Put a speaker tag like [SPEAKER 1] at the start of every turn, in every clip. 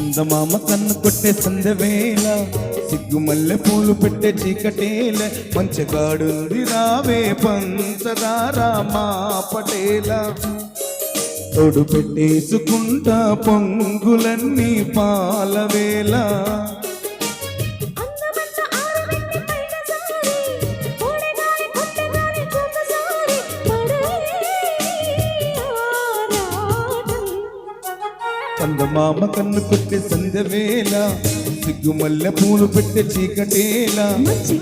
[SPEAKER 1] చందమామ కన్ను కొట్టే సందవేళ సిగ్గుమల్లె పూలు పెట్టే చీకటేల మంచగాడుంది రావే పంచదారా మా పటేల. తోడు పెట్టేసుకుంటా పొంగులన్నీ పాలవేళ. చందమామ కన్ను కొట్టే సందవేళ సిగ్గుమల్లె పూలు పెట్టే చీకటేలా
[SPEAKER 2] మంచి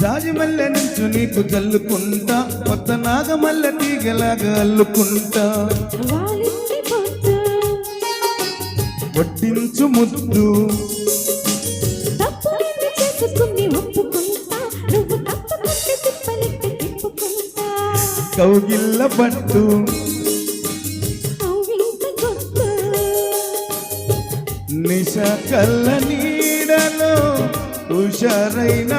[SPEAKER 1] జాజిమల్లె నుంచి నీకు జల్లుకుంటా కొత్త నాగమల్లె తీగలాగా అల్లుకుంటా. వడ్డించు ముద్దు. కౌగిల్ల పట్టు. నిశ కల్ల నీడలో హుషారైన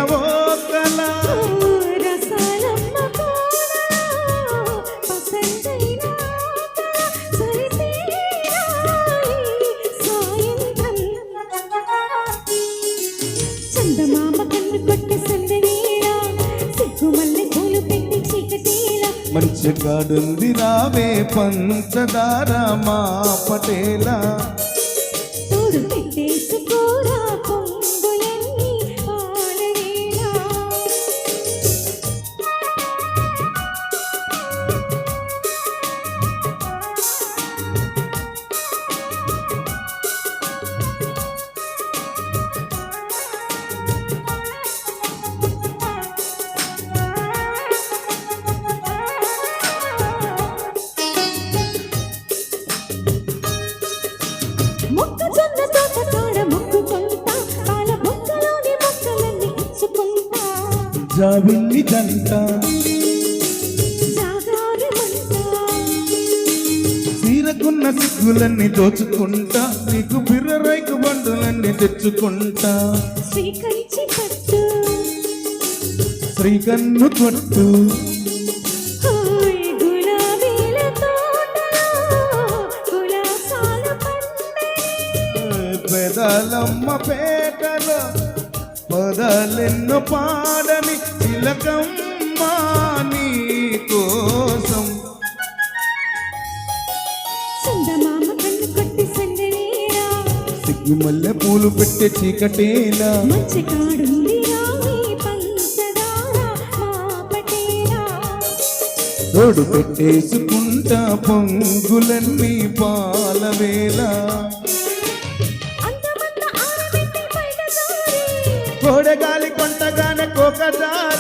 [SPEAKER 1] మంచి కాడుంది రావే పంచదార మా పటేలా. జాబిల్లి దంట
[SPEAKER 2] జాగారమంటా
[SPEAKER 1] సీరకున్న సిగ్గులన్నీ దోచుకుంటా నీకు బిర్రరైకు బండులన్నీ తెచ్చుకుంటా.
[SPEAKER 2] పట్టు.
[SPEAKER 1] శ్రీకన్ను కొట్టు పెదాలమ్మ పేటలో పదాలెన్నో పాడని తిలకమ్మ నీ కోసం.
[SPEAKER 2] సందనీడా
[SPEAKER 1] సిగ్గుమల్లె పూలు పెట్టే చీకటేలా. తోడు పెట్టేసుకుంటా పొంగులన్నీ పాలవేళ. కోడగాలి కొంటగానే కోకదారే